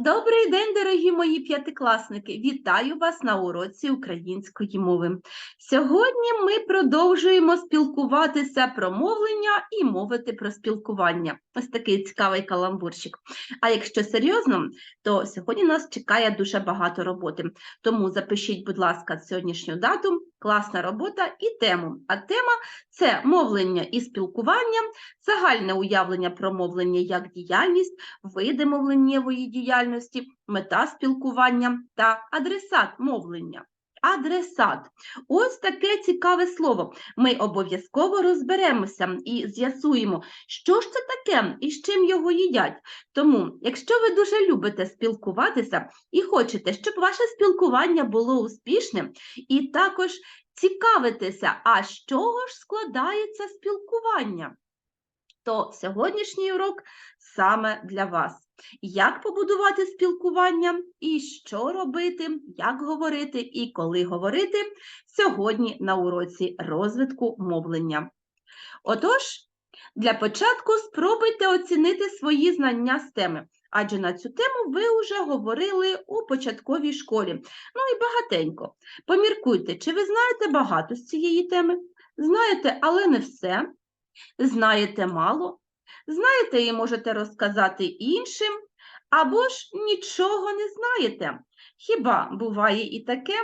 Добрий день, дорогі мої п'ятикласники! Вітаю вас на уроці української мови. Сьогодні ми продовжуємо спілкуватися про мовлення і мовити про спілкування. Ось такий цікавий каламбурчик. А якщо серйозно, то сьогодні нас чекає дуже багато роботи. Тому запишіть, будь ласка, сьогоднішню дату, класна робота і тему. А тема це мовлення і спілкування, загальне уявлення про мовлення як діяльність, види мовленнєвої діяльності, мета спілкування та адресат мовлення. Адресат. Ось таке цікаве слово. Ми обов'язково розберемося і з'ясуємо, що ж це таке і з чим його їдять. Тому, якщо ви дуже любите спілкуватися і хочете, щоб ваше спілкування було успішним, і також цікавитеся, а з чого ж складається спілкування, то сьогоднішній урок саме для вас. Як побудувати спілкування і що робити, як говорити і коли говорити сьогодні на уроці розвитку мовлення. Отож, для початку спробуйте оцінити свої знання з теми, адже на цю тему ви вже говорили у початковій школі. Ну і багатенько. Поміркуйте, чи ви знаєте багато з цієї теми? Знаєте, але не все. Знаєте мало, знаєте і можете розказати іншим, або ж нічого не знаєте. Хіба буває і таке?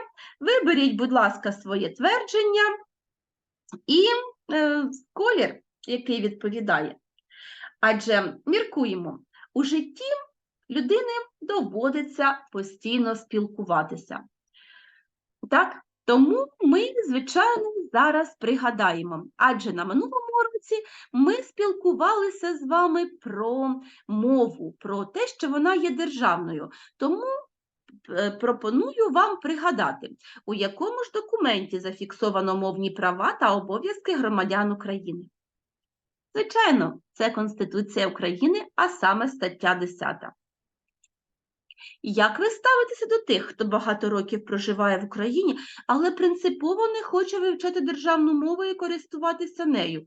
Виберіть, будь ласка, своє твердження і е, колір, який відповідає. Адже міркуємо, у житті людини доводиться постійно спілкуватися. Так? Тому ми, звичайно, зараз пригадаємо, адже на минулому році ми спілкувалися з вами про мову, про те, що вона є державною. Тому е, пропоную вам пригадати, у якому ж документі зафіксовано мовні права та обов'язки громадян України. Звичайно, це Конституція України, а саме стаття 10. Як ви ставитеся до тих, хто багато років проживає в Україні, але принципово не хоче вивчати державну мову і користуватися нею?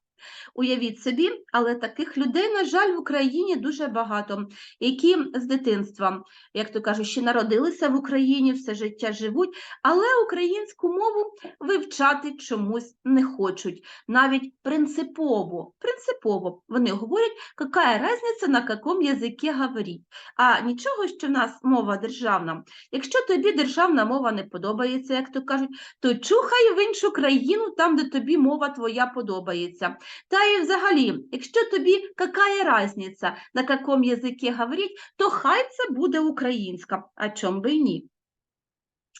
Уявіть собі, але таких людей, на жаль, в Україні дуже багато, які з дитинства, як то кажуть, ще народилися в Україні, все життя живуть, але українську мову вивчати чомусь не хочуть. Навіть принципово, принципово вони говорять, яка різниця на якому язикі говорить. А нічого, що в нас мова державна. Якщо тобі державна мова не подобається, як то кажуть, то чухай в іншу країну, там, де тобі мова твоя подобається. Та і взагалі, якщо тобі яка різниця, на якому язикі говорить, то хай це буде українська, а чом би й ні.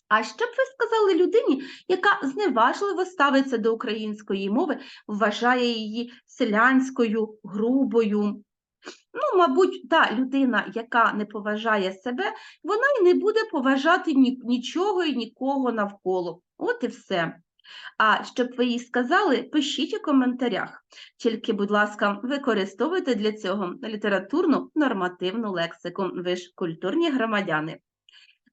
А що б ви сказали людині, яка зневажливо ставиться до української мови, вважає її селянською, грубою? Ну, мабуть, та людина, яка не поважає себе, вона й не буде поважати нічого і нікого навколо. От і все. А щоб ви їй сказали, пишіть у коментарях. Тільки, будь ласка, використовуйте для цього літературну нормативну лексику. Ви ж культурні громадяни.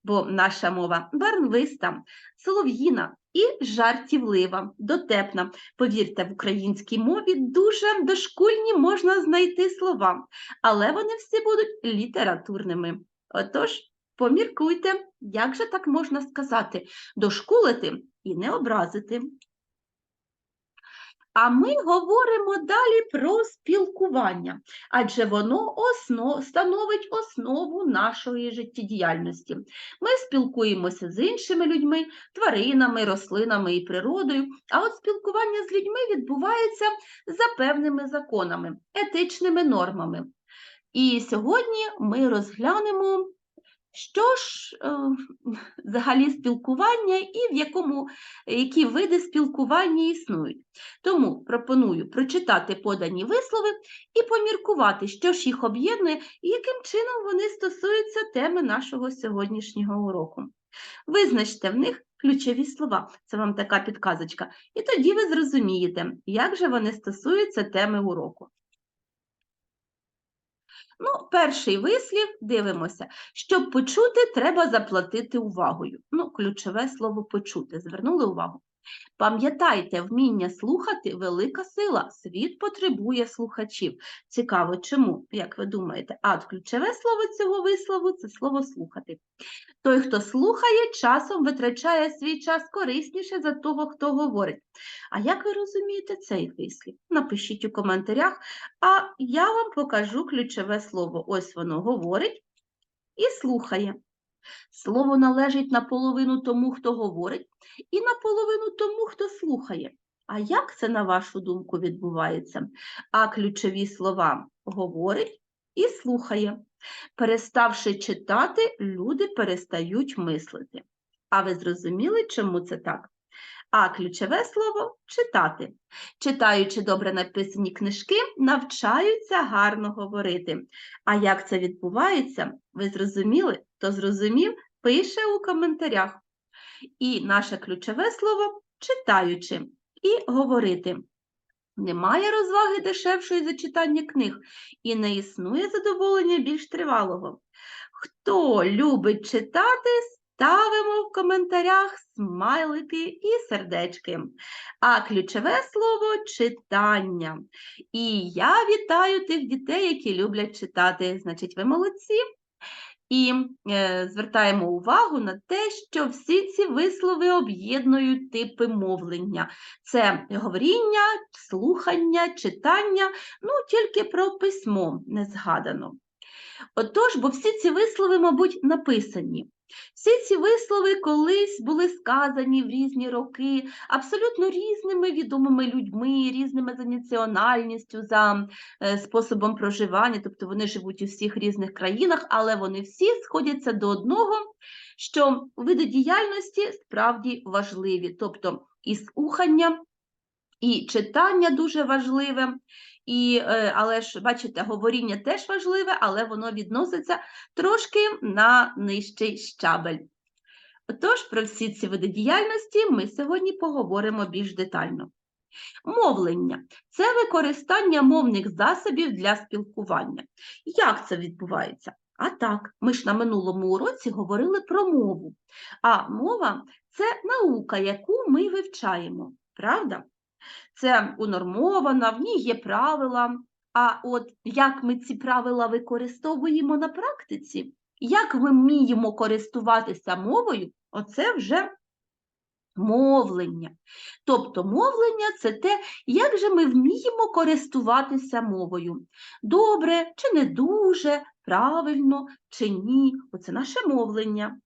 Бо наша мова барвиста, солов'їна і жартівлива, дотепна. Повірте, в українській мові дуже дошкульні можна знайти слова, але вони всі будуть літературними. Отож, поміркуйте, як же так можна сказати, дошкулити і не образити. А ми говоримо далі про спілкування, адже воно основ, становить основу нашої життєдіяльності. Ми спілкуємося з іншими людьми, тваринами, рослинами і природою, а от спілкування з людьми відбувається за певними законами, етичними нормами. І сьогодні ми розглянемо що ж е, взагалі спілкування і в якому, які види спілкування існують. Тому пропоную прочитати подані вислови і поміркувати, що ж їх об'єднує і яким чином вони стосуються теми нашого сьогоднішнього уроку. Визначте в них ключові слова, це вам така підказочка, і тоді ви зрозумієте, як же вони стосуються теми уроку. Ну, перший вислів дивимося. Щоб почути, треба заплатити увагою. Ну, ключове слово почути. Звернули увагу. Пам'ятайте, вміння слухати велика сила. Світ потребує слухачів. Цікаво, чому, як ви думаєте? А ключове слово цього вислову це слово слухати. Той, хто слухає, часом витрачає свій час корисніше за того, хто говорить. А як ви розумієте цей вислів? Напишіть у коментарях, а я вам покажу ключове слово. Ось воно говорить і слухає. Слово належить наполовину тому, хто говорить, і наполовину тому, хто слухає. А як це, на вашу думку, відбувається? А ключові слова говорить і слухає. Переставши читати, люди перестають мислити. А ви зрозуміли, чому це так? А ключове слово читати. Читаючи добре написані книжки, навчаються гарно говорити. А як це відбувається, ви зрозуміли? Хто зрозумів, пише у коментарях. І наше ключове слово читаючи і говорити. Немає розваги дешевшої за читання книг, і не існує задоволення більш тривалого. Хто любить читати, ставимо в коментарях смайлики і сердечки. А ключове слово читання. І я вітаю тих дітей, які люблять читати. Значить, ви молодці. І е, звертаємо увагу на те, що всі ці вислови об'єднують типи мовлення. Це говоріння, слухання, читання, ну тільки про письмо не згадано. Отож, бо всі ці вислови, мабуть, написані. Всі ці вислови колись були сказані в різні роки абсолютно різними відомими людьми, різними за національністю, за е, способом проживання, тобто вони живуть у всіх різних країнах, але вони всі сходяться до одного, що види діяльності справді важливі, тобто і слухання, і читання дуже важливе. І, е, але ж, бачите, говоріння теж важливе, але воно відноситься трошки на нижчий щабель. Отож, про всі ці види діяльності ми сьогодні поговоримо більш детально. Мовлення це використання мовних засобів для спілкування. Як це відбувається? А так, ми ж на минулому уроці говорили про мову. А мова це наука, яку ми вивчаємо, правда? Це унормована, в ній є правила. А от як ми ці правила використовуємо на практиці, як ми вміємо користуватися мовою, оце вже мовлення. Тобто мовлення це те, як же ми вміємо користуватися мовою. Добре чи не дуже, правильно чи ні. Оце наше мовлення.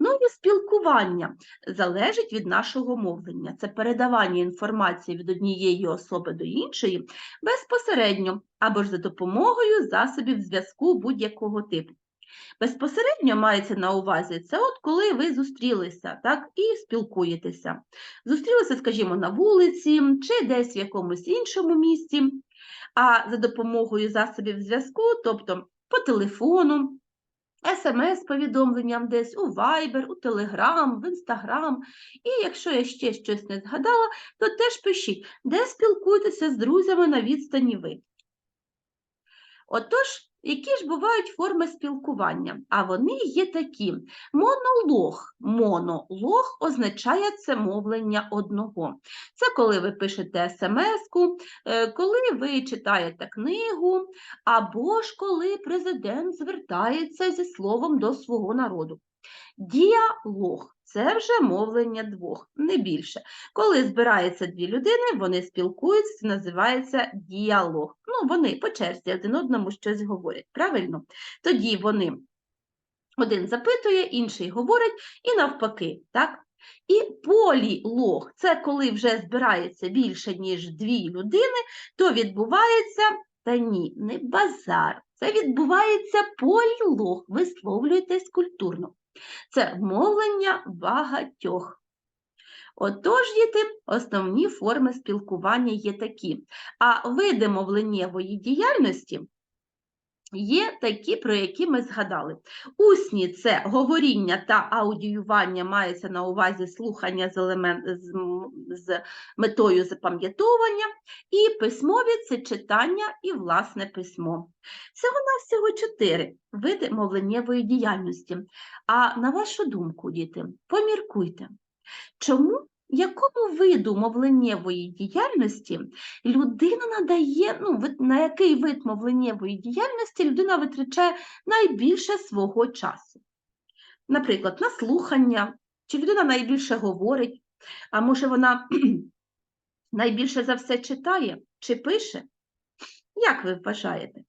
Ну і спілкування залежить від нашого мовлення. Це передавання інформації від однієї особи до іншої безпосередньо або ж за допомогою засобів зв'язку будь-якого типу. Безпосередньо мається на увазі це от коли ви зустрілися так, і спілкуєтеся. Зустрілися, скажімо, на вулиці чи десь в якомусь іншому місці, а за допомогою засобів зв'язку, тобто по телефону, смс-повідомленням десь у Viber, у Telegram, в Instagram. І якщо я ще щось не згадала, то теж пишіть, де спілкуєтеся з друзями на відстані ви. Отож, які ж бувають форми спілкування? А вони є такі. Монолог. Монолог означає це мовлення одного. Це коли ви пишете смс-ку, е, коли ви читаєте книгу, або ж коли президент звертається зі словом до свого народу. Діалог це вже мовлення двох, не більше. Коли збираються дві людини, вони спілкуються, це називається діалог. Ну, вони по черзі один одному щось говорять, правильно? Тоді вони один запитує, інший говорить, і навпаки, так? І полілог це коли вже збирається більше, ніж дві людини, то відбувається, та ні, не базар. Це відбувається полілог, висловлюйтесь культурно. Це мовлення багатьох. Отож, діти, основні форми спілкування є такі. А види мовленнєвої діяльності є такі, про які ми згадали. Усні це говоріння та аудіювання мається на увазі слухання з, елемент, з, з метою запам'ятовування, і письмові це читання і власне письмо. Всього-навсього чотири види мовленнєвої діяльності. А на вашу думку, діти, поміркуйте, чому якому виду мовленнєвої діяльності людина надає, ну, на який вид мовленнєвої діяльності людина витрачає найбільше свого часу? Наприклад, на слухання, чи людина найбільше говорить, а може вона найбільше за все читає чи пише? Як ви вважаєте?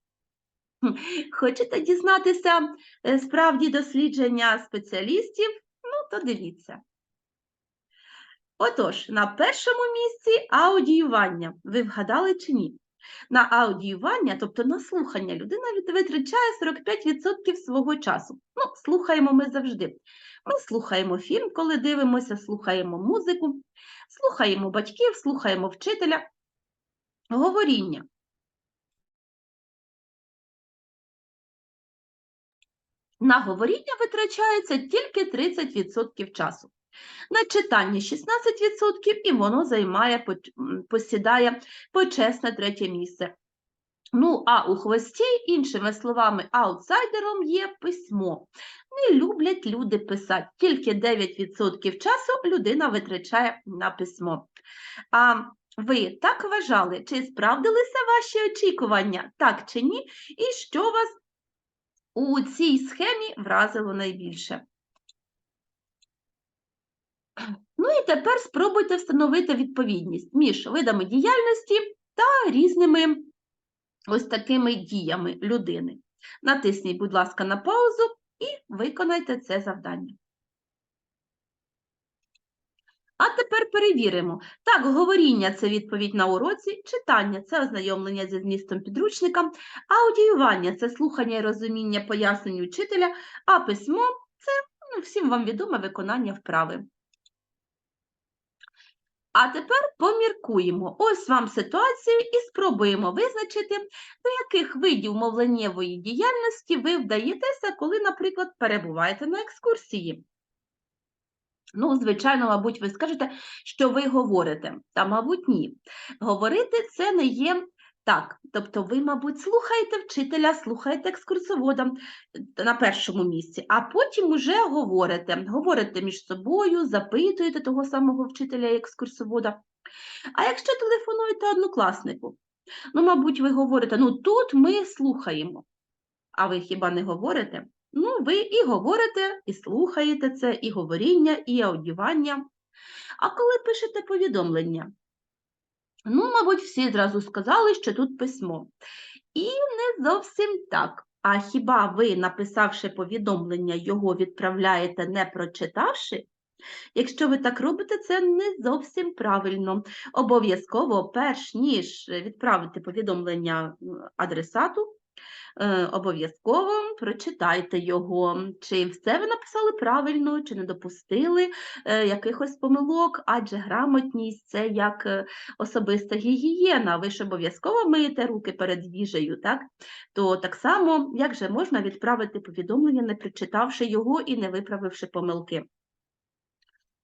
Хочете дізнатися е, справді дослідження спеціалістів? Ну, то дивіться. Отож, на першому місці аудіювання. Ви вгадали чи ні? На аудіювання, тобто на слухання, людина витрачає 45% свого часу. Ну, слухаємо ми завжди. Ми слухаємо фільм, коли дивимося, слухаємо музику, слухаємо батьків, слухаємо вчителя. Говоріння. На говоріння витрачається тільки 30% часу. На читання 16% і воно займає, посідає почесне третє місце. Ну, а у хвості, іншими словами, аутсайдером є письмо. Не люблять люди писати, тільки 9% часу людина витрачає на письмо. А ви так вважали, чи справдилися ваші очікування, так чи ні? І що вас у цій схемі вразило найбільше? Ну і тепер спробуйте встановити відповідність між видами діяльності та різними ось такими діями людини. Натисніть, будь ласка, на паузу і виконайте це завдання. А тепер перевіримо. Так, говоріння це відповідь на уроці, читання це ознайомлення зі змістом підручника, аудіювання це слухання і розуміння пояснень учителя, а письмо це ну, всім вам відоме виконання вправи. А тепер поміркуємо. Ось вам ситуацію і спробуємо визначити, до яких видів мовленнєвої діяльності ви вдаєтеся, коли, наприклад, перебуваєте на екскурсії. Ну, звичайно, мабуть, ви скажете, що ви говорите, та, мабуть, ні. Говорити це не є так. Тобто ви, мабуть, слухаєте вчителя, слухаєте екскурсовода е, на першому місці, а потім уже говорите. Говорите між собою, запитуєте того самого вчителя і екскурсовода. А якщо телефонуєте однокласнику, ну, мабуть, ви говорите, ну тут ми слухаємо. А ви хіба не говорите? Ну, ви і говорите, і слухаєте це, і говоріння, і аудіювання. А коли пишете повідомлення? Ну, мабуть, всі зразу сказали, що тут письмо. І не зовсім так. А хіба ви, написавши повідомлення, його відправляєте, не прочитавши? Якщо ви так робите, це не зовсім правильно. Обов'язково, перш ніж відправити повідомлення адресату, обов'язково прочитайте його, чи все ви написали правильно, чи не допустили е, якихось помилок, адже грамотність це як е, особиста гігієна. Ви ж обов'язково миєте руки перед їжею, так? То так само, як же можна відправити повідомлення, не прочитавши його і не виправивши помилки.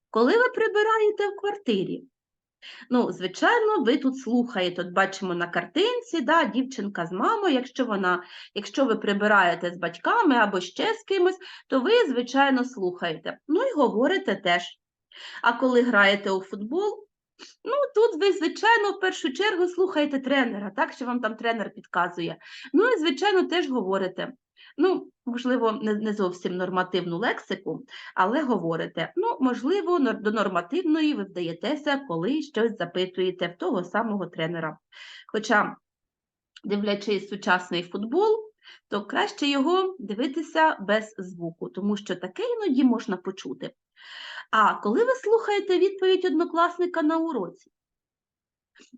Коли ви прибираєте в квартирі, Ну, звичайно, ви тут слухаєте. От бачимо на картинці, да, дівчинка з мамою, якщо вона, якщо ви прибираєте з батьками або ще з кимось, то ви, звичайно, слухаєте. Ну і говорите теж. А коли граєте у футбол, ну тут ви, звичайно, в першу чергу слухаєте тренера, так, що вам там тренер підказує. Ну і, звичайно, теж говорите. Ну, можливо, не, не зовсім нормативну лексику, але говорите. Ну, можливо, до нормативної ви вдаєтеся, коли щось запитуєте в того самого тренера. Хоча, дивлячись сучасний футбол, то краще його дивитися без звуку, тому що таке іноді можна почути. А коли ви слухаєте відповідь однокласника на уроці,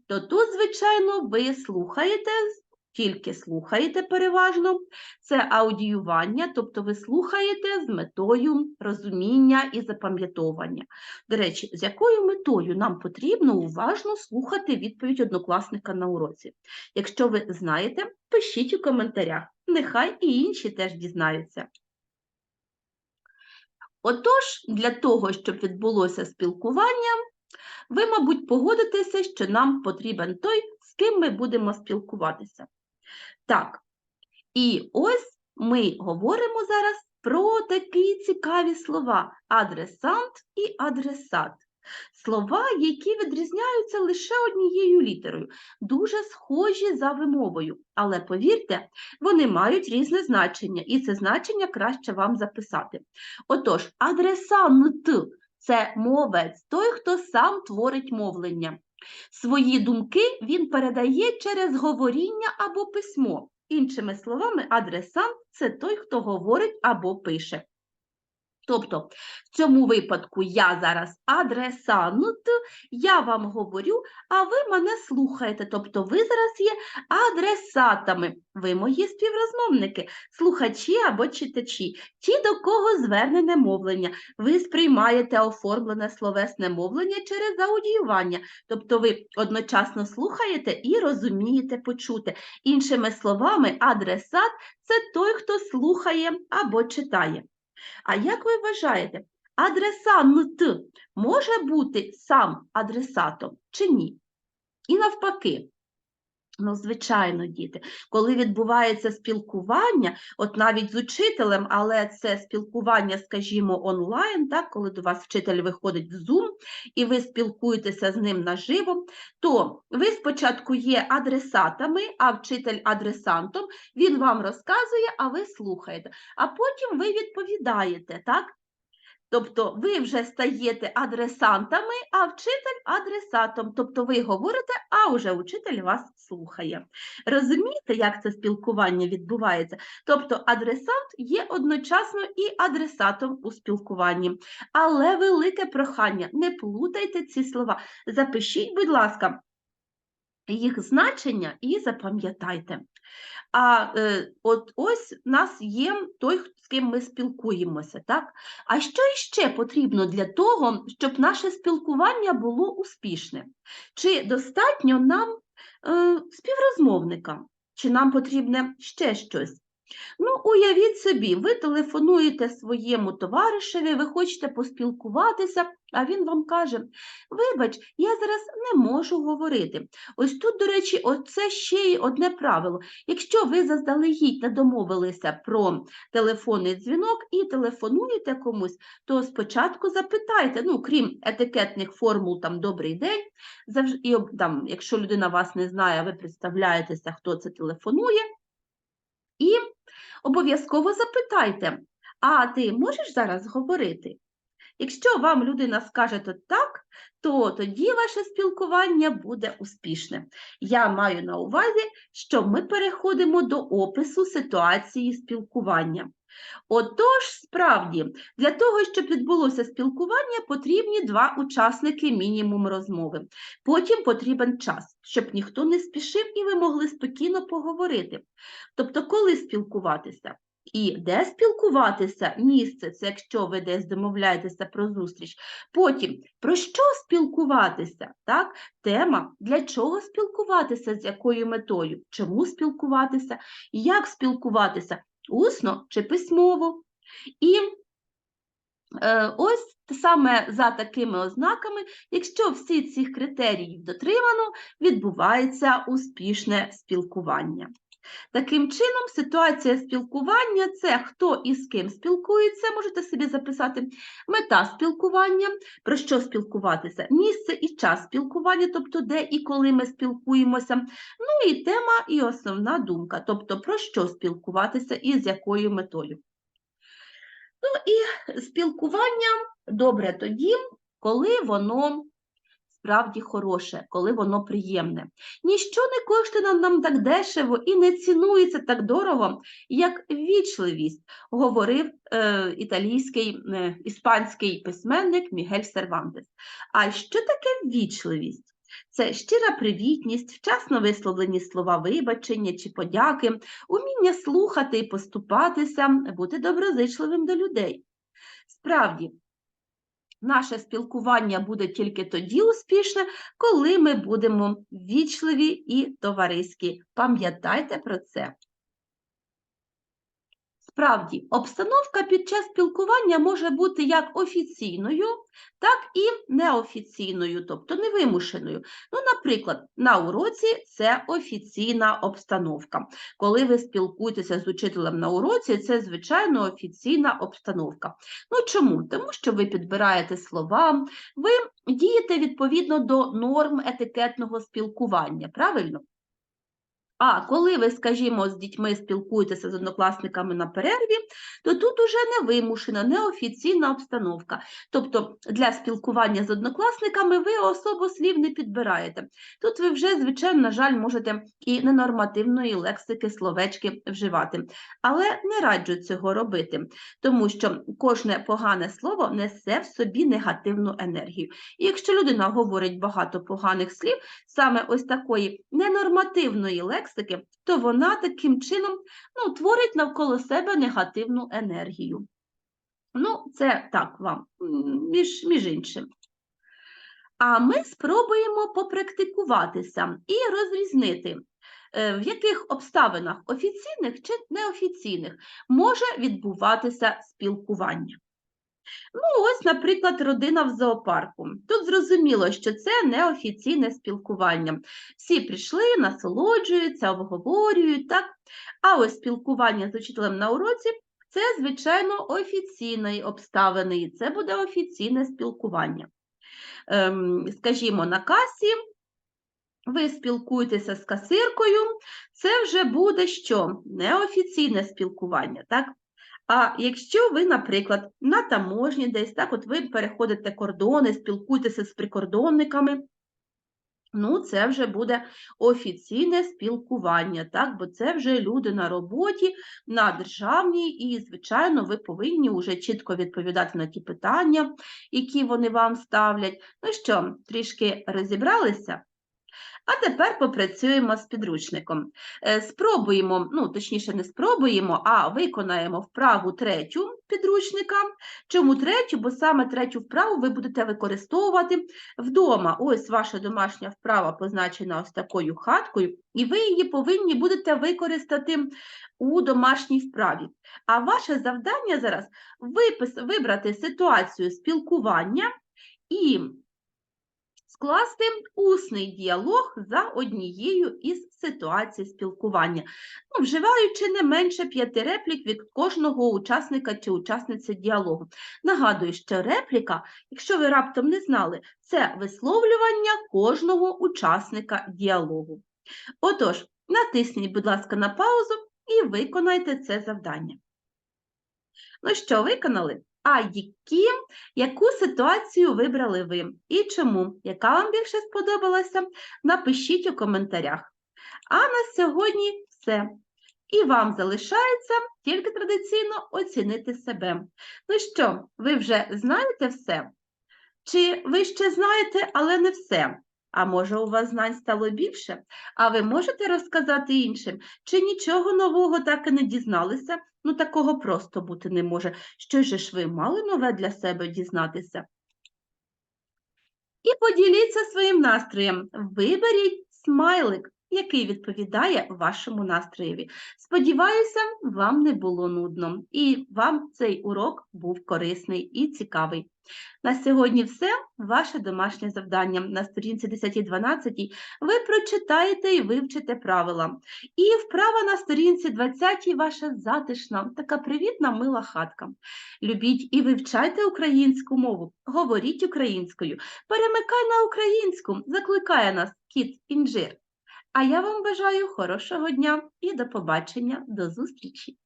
то тут, звичайно, ви слухаєте, тільки слухаєте переважно. Це аудіювання, тобто ви слухаєте з метою розуміння і запам'ятовування. До речі, з якою метою нам потрібно уважно слухати відповідь однокласника на уроці? Якщо ви знаєте, пишіть у коментарях. Нехай і інші теж дізнаються. Отож, для того, щоб відбулося спілкування, ви, мабуть, погодитеся, що нам потрібен той, з ким ми будемо спілкуватися. Так, і ось ми говоримо зараз про такі цікаві слова адресант і адресат. Слова, які відрізняються лише однією літерою, дуже схожі за вимовою, але повірте, вони мають різне значення, і це значення краще вам записати. Отож, адресант це мовець, той, хто сам творить мовлення. Свої думки він передає через говоріння або письмо. Іншими словами, адресант це той, хто говорить або пише. Тобто, в цьому випадку я зараз адресант, я вам говорю, а ви мене слухаєте. Тобто, ви зараз є адресатами, ви мої співрозмовники, слухачі або читачі, ті, до кого звернене мовлення. Ви сприймаєте оформлене словесне мовлення через аудіювання, тобто ви одночасно слухаєте і розумієте почути. Іншими словами, адресат це той, хто слухає або читає. А як ви вважаєте, адресант може бути сам адресатом чи ні? І навпаки. Ну, звичайно, діти, коли відбувається спілкування, от навіть з учителем, але це спілкування, скажімо, онлайн, так, коли до вас вчитель виходить в Zoom і ви спілкуєтеся з ним наживо, то ви спочатку є адресатами, а вчитель адресантом, він вам розказує, а ви слухаєте, а потім ви відповідаєте, так? Тобто ви вже стаєте адресантами, а вчитель адресатом. Тобто ви говорите, а вже учитель вас слухає. Розумієте, як це спілкування відбувається? Тобто адресант є одночасно і адресатом у спілкуванні. Але велике прохання, не плутайте ці слова. Запишіть, будь ласка, їх значення і запам'ятайте. А е, от ось нас є той, з ким ми спілкуємося. так? А що іще потрібно для того, щоб наше спілкування було успішне? Чи достатньо нам е, співрозмовника? Чи нам потрібне ще щось? Ну, уявіть собі, ви телефонуєте своєму товаришеві, ви хочете поспілкуватися, а він вам каже: Вибач, я зараз не можу говорити. Ось тут, до речі, оце ще й одне правило. Якщо ви заздалегідь не домовилися про телефонний дзвінок і телефонуєте комусь, то спочатку запитайте, ну, крім етикетних формул, там добрий день, завжди, і там, якщо людина вас не знає, ви представляєтеся, хто це телефонує. Обов'язково запитайте, а ти можеш зараз говорити? Якщо вам людина скаже то так, то тоді ваше спілкування буде успішне. Я маю на увазі, що ми переходимо до опису ситуації спілкування. Отож, справді, для того, щоб відбулося спілкування, потрібні два учасники мінімум розмови. Потім потрібен час, щоб ніхто не спішив і ви могли спокійно поговорити. Тобто, коли спілкуватися? І де спілкуватися місце, це якщо ви десь домовляєтеся про зустріч. Потім про що спілкуватися? Так? Тема, для чого спілкуватися, з якою метою, чому спілкуватися, як спілкуватися, усно чи письмово. І е, ось саме за такими ознаками, якщо всі цих критеріїв дотримано, відбувається успішне спілкування. Таким чином, ситуація спілкування це хто і з ким спілкується, можете собі записати. Мета спілкування, про що спілкуватися, місце і час спілкування, тобто де і коли ми спілкуємося, ну і тема і основна думка, тобто про що спілкуватися і з якою метою. Ну і спілкування добре тоді, коли воно справді хороше, коли воно приємне. Ніщо не коштує нам так дешево і не цінується так дорого, як вічливість, говорив е, італійський, е, іспанський письменник Мігель Сервантес. А що таке вічливість? Це щира привітність, вчасно висловлені слова вибачення чи подяки, уміння слухати і поступатися, бути доброзичливим до людей. Справді, Наше спілкування буде тільки тоді успішне, коли ми будемо вічливі і товариські. Пам'ятайте про це. Справді, обстановка під час спілкування може бути як офіційною, так і неофіційною, тобто невимушеною. Ну, наприклад, на уроці це офіційна обстановка. Коли ви спілкуєтеся з учителем на уроці, це звичайно офіційна обстановка. Ну чому? Тому що ви підбираєте слова, ви дієте відповідно до норм етикетного спілкування, правильно? А коли ви, скажімо, з дітьми спілкуєтеся з однокласниками на перерві, то тут уже не вимушена, неофіційна обстановка. Тобто для спілкування з однокласниками ви особо слів не підбираєте. Тут ви вже, звичайно, на жаль, можете і ненормативної лексики, словечки вживати. Але не раджу цього робити, тому що кожне погане слово несе в собі негативну енергію. І якщо людина говорить багато поганих слів, саме ось такої ненормативної лексики, то вона таким чином ну, творить навколо себе негативну енергію. Ну, це так вам, між, між іншим. А ми спробуємо попрактикуватися і розрізнити, е, в яких обставинах офіційних чи неофіційних може відбуватися спілкування. Ну, ось, наприклад, родина в зоопарку. Тут зрозуміло, що це неофіційне спілкування. Всі прийшли, насолоджуються, обговорюють, так? А ось спілкування з учителем на уроці це, звичайно, офіційної обставини, і це буде офіційне спілкування. Ем, Скажімо, на касі. Ви спілкуєтеся з касиркою, це вже буде що? Неофіційне спілкування, так? А якщо ви, наприклад, на таможні десь, так, от ви переходите кордони, спілкуєтеся з прикордонниками, ну, це вже буде офіційне спілкування, так, бо це вже люди на роботі, на державній, і, звичайно, ви повинні вже чітко відповідати на ті питання, які вони вам ставлять. Ну що, трішки розібралися? А тепер попрацюємо з підручником. Е, Спробуємо, ну, точніше, не спробуємо, а виконаємо вправу третю підручника. Чому третю? Бо саме третю вправу ви будете використовувати вдома. Ось ваша домашня вправа позначена ось такою хаткою, і ви її повинні будете використати у домашній вправі. А ваше завдання зараз вибрати ситуацію спілкування і скласти усний діалог за однією із ситуацій спілкування, ну, вживаючи не менше п'яти реплік від кожного учасника чи учасниці діалогу. Нагадую, що репліка, якщо ви раптом не знали, це висловлювання кожного учасника діалогу. Отож, натисніть, будь ласка, на паузу і виконайте це завдання. Ну що, виконали? А які, яку ситуацію вибрали ви і чому? Яка вам більше сподобалася? Напишіть у коментарях. А на сьогодні все. І вам залишається тільки традиційно оцінити себе. Ну що, ви вже знаєте все? Чи ви ще знаєте, але не все? А може, у вас знань стало більше? А ви можете розказати іншим, чи нічого нового так і не дізналися? Ну, такого просто бути не може. Що ж ви мали нове для себе дізнатися? І поділіться своїм настроєм. Виберіть смайлик, який відповідає вашому настроєві. Сподіваюся, вам не було нудно, і вам цей урок був корисний і цікавий. На сьогодні все ваше домашнє завдання. На сторінці 10-12 ви прочитаєте і вивчите правила. І вправа на сторінці 20 ваша затишна, така привітна мила хатка. Любіть і вивчайте українську мову, говоріть українською, перемикай на українську, закликає нас кіт інжир. А я вам бажаю хорошого дня і до побачення, до зустрічі!